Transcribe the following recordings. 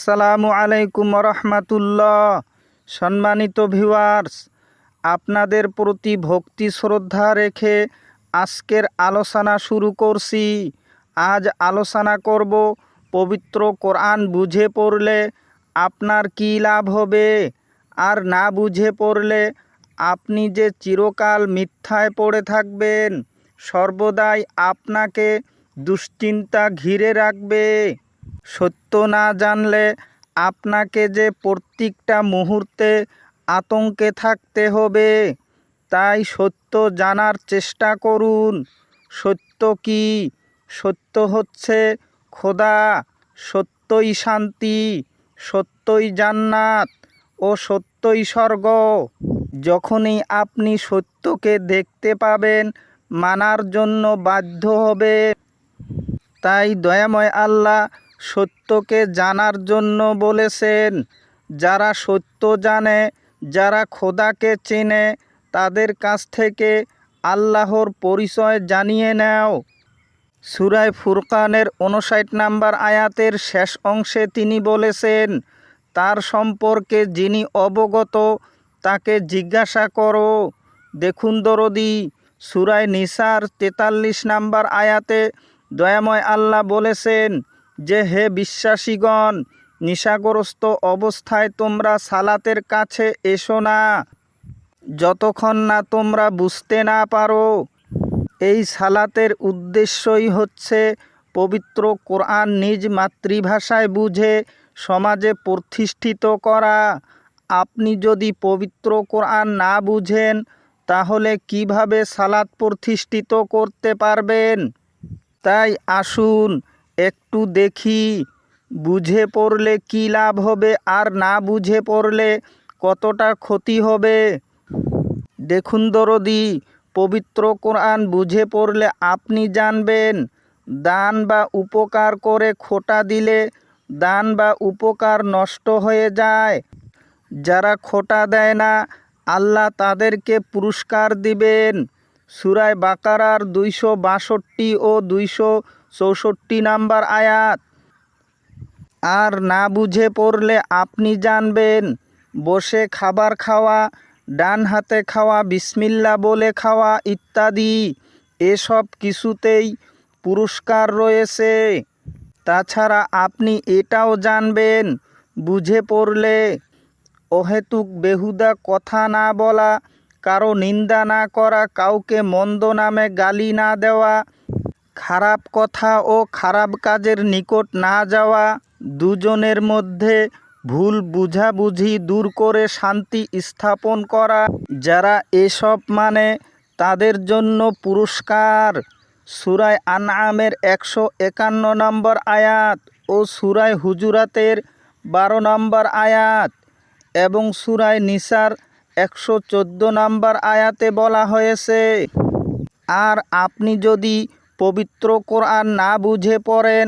আসসালামু আলাইকুম রহমাতুল্লাহ সম্মানিত ভিউয়ার্স, আপনাদের প্রতি ভক্তি শ্রদ্ধা রেখে আজকের আলোচনা শুরু করছি। আজ আলোচনা করব পবিত্র কোরআন বুঝে পড়লে আপনার কী লাভ হবে? আর না বুঝে পড়লে আপনি যে চিরকাল মিথ্যায় পড়ে থাকবেন, সর্বদাই আপনাকে দুশ্চিন্তা ঘিরে রাখবে। সত্য না জানলে আপনাকে যে প্রত্যেকটা মুহূর্তে আতঙ্কে থাকতে হবে, তাই সত্য জানার চেষ্টা করুন। সত্য কি? সত্য হচ্ছে খোদা, সত্যই শান্তি, সত্যই জান্নাত ও সত্যই স্বর্গ। যখনই আপনি সত্যকে দেখতে পাবেন, মানার জন্য বাধ্য হবে তাই দয়াময় আল্লাহ সত্যকে জানার জন্য বলেছেন, যারা সত্য জানে, যারা খোদাকে চেনে, তাদের কাছ থেকে আল্লাহর পরিচয় জানিয়ে নাও। সুরায় ফুরকানের উনষাট নাম্বার আয়াতের শেষ অংশে তিনি বলেছেন, তার সম্পর্কে যিনি অবগত, তাকে জিজ্ঞাসা করো। দেখুন দরদি, সুরায় নিসার তেতাল্লিশ নাম্বার আয়াতে দয়াময় আল্লাহ বলেছেন যে হে বিশ্বাসীগণ, নিশাগ্রস্ত অবস্থায় তোমরা সালাতের কাছে এসো না। যতক্ষণ না তোমরা বুঝতে না পারো, এই সালাতের উদ্দেশ্যই হচ্ছে পবিত্র কোরআন নিজ মাতৃভাষায় বুঝে সমাজে প্রতিষ্ঠিত করা। আপনি যদি পবিত্র কোরআন না বুঝেন, তাহলে কীভাবে সালাত প্রতিষ্ঠিত করতে পারবেন? তাই আসুন একটু দেখি। বুঝে পড়লে কী লাভ হবে আর না বুঝে পড়লে কতটা ক্ষতি হবে? দেখুন দরদি, পবিত্র কোরআন বুঝে পড়লে আপনি জানবেন, দান বা উপকার করে খোটা দিলে দান বা উপকার নষ্ট হয়ে যায়। যারা খোটা দেয় না, আল্লাহ তাদেরকে পুরস্কার দিবেন। সুরায় বাকারার দুইশো বাষট্টি ও দুইশো চৌষট্টি নাম্বার আয়াত। আর না বুঝে পড়লে আপনি জানবেন, বসে খাবার খাওয়া, ডান হাতে খাওয়া, বিসমিল্লা বলে খাওয়া ইত্যাদি, এসব কিছুতেই পুরস্কার রয়েছে। তাছাড়া আপনি এটাও জানবেন, বুঝে পড়লে অহেতুক বেহুদা কথা না বলা, কারও নিন্দা না করা, কাউকে মন্দ নামে গালি না দেওয়া খারাপ কথা ও খারাপ কাজের নিকট না যাওয়া দুজনের মধ্যে ভুল বুঝাবুঝি দূর করে শান্তি স্থাপন করা, যারা এসব মানে তাদের জন্য পুরস্কার। সুরায় আনআমের একশো একান্ন নম্বর আয়াত ও সুরায় হুজুরাতের বারো নম্বর আয়াত এবং সুরায় নিসার একশো চোদ্দ নম্বর আয়াতে বলা হয়েছে, আর আপনি যদি পবিত্র কোরআন না বুঝে পড়েন,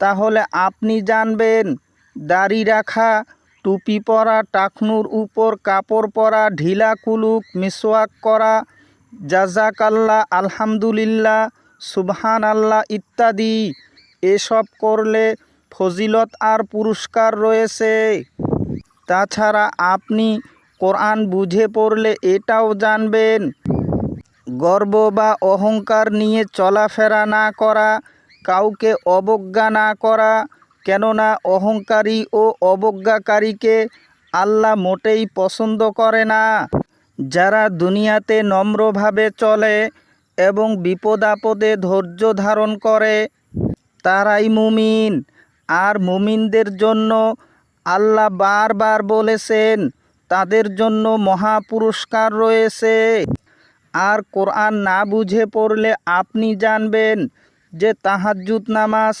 তাহলে আপনি জানবেন, দাড়ি রাখা, টুপি পরা, টাকনুর উপর কাপড় পরা, ঢিলা কুলুক মিসওয়াক করা জাজাকাল্লা আলহামদুলিল্লাহ সুবহান আল্লাহ ইত্যাদি। এসব করলে ফজিলত আর পুরস্কার রয়েছে। তাছাড়া আপনি কোরআন বুঝে পড়লে এটাও জানবেন গর্ব বা অহংকার নিয়ে চলাফেরা না করা, কাউকে অবজ্ঞা না করা, কেননা অহংকারী ও অবজ্ঞাকারীকে আল্লাহ মোটেই পছন্দ করে না। যারা দুনিয়াতে নম্রভাবে চলে এবং বিপদ আপদে ধৈর্য ধারণ করে, তারাই মুমিন। আর মুমিনদের জন্য আল্লাহ বারবার বলেছেন, তাদের জন্য মহা পুরস্কার রয়েছে। আর কোরআন না বুঝে পড়লে আপনি জানবেন যে তাহাজ্জুদ নামাজ,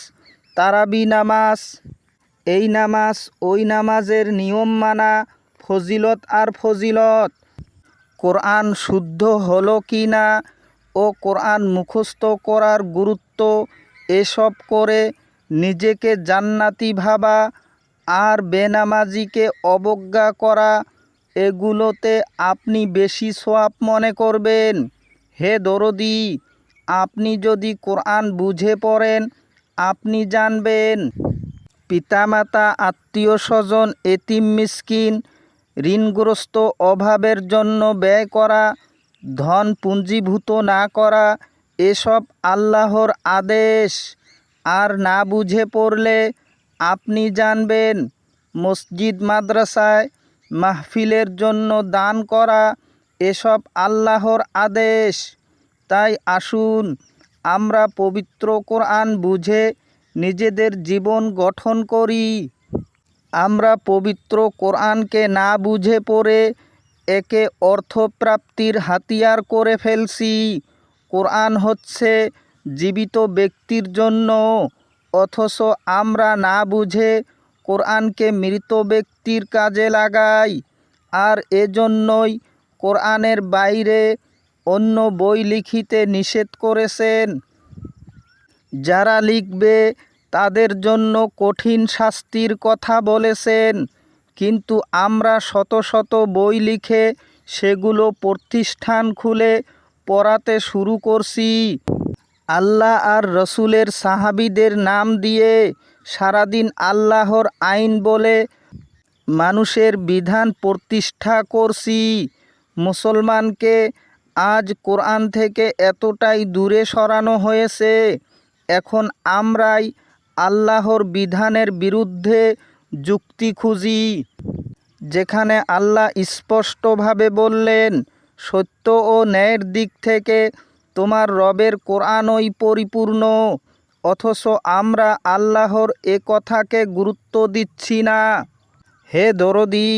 তারাবি নামাজ, এই নামাজ, ওই নামাজের নিয়ম মানা ফজিলত আর ফজিলত। কোরআন শুদ্ধ হলো কি না ও কোরআন মুখস্থ করার গুরুত্ব এসব করে নিজেকে জান্নাতি ভাবা আর বেনামাজিকে অবজ্ঞা করা এগুলোতে আপনি বেশি সোয়াব মনে করবেন। হে দরদি, আপনি যদি কোরআন বুঝে পড়েন, আপনি জানবেন, পিতামাতা, আত্মীয় স্বজন, এতিম মিসকিন, ঋণগ্রস্ত অভাবের জন্য ব্যয় করা, ধন পুঞ্জীভূত না করা, এসব আল্লাহর আদেশ। আর না বুঝে পড়লে আপনি জানবেন, মসজিদ, মাদ্রাসায় মাহফিলের জন্য দান করা এসব আল্লাহর আদেশ। তাই আসুন, আমরা পবিত্র কোরআন বুঝে নিজেদের জীবন গঠন করি। আমরা পবিত্র কোরআনকে না বুঝে পড়ে একে অর্থপ্রাপ্তির হাতিয়ার করে ফেলছি। কোরআন হচ্ছে জীবিত ব্যক্তির জন্য, অথচ আমরা না বুঝে কোরআনকে মৃত ব্যক্তির কাজে লাগাই, আর এজন্যই কোরআনের বাইরে অন্য বই লিখিতে নিষেধ করেছেন। যারা লিখবে তাদের জন্য কঠিন শাস্তির কথা বলেছেন, কিন্তু আমরা শত শত বই লিখে সেগুলো প্রতিষ্ঠান খুলে পড়াতে শুরু করছি। আল্লাহ আর রসুলের সাহাবিদের নাম দিয়ে সারাদিন আল্লাহর আইন বলে মানুষের বিধান প্রতিষ্ঠা করছি। মুসলমানকে আজ কোরআন থেকে এতটাই দূরে সরানো হয়েছে। এখন আমরাই আল্লাহর বিধানের বিরুদ্ধে যুক্তি খুঁজি। যেখানে আল্লাহ স্পষ্টভাবে বললেন, সত্য ও ন্যায়ের দিক থেকে তোমার রবের কোরআনই পরিপূর্ণ। অথচ আমরা আল্লাহর এ কথাকে গুরুত্ব দিচ্ছি না। হে দরদি,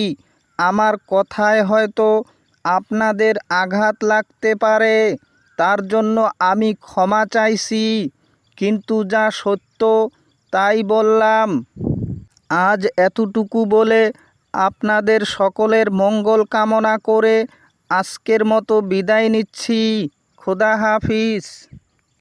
আমার কথায় হয়তো আপনাদের আঘাত লাগতে পারে, তার জন্য আমি ক্ষমা চাইছি, কিন্তু যা সত্য তাই বললাম। আজ এতটুকু বলে আপনাদের সকলের মঙ্গল কামনা করে আজকের মতো বিদায় নিচ্ছি। খোদা হাফিজ।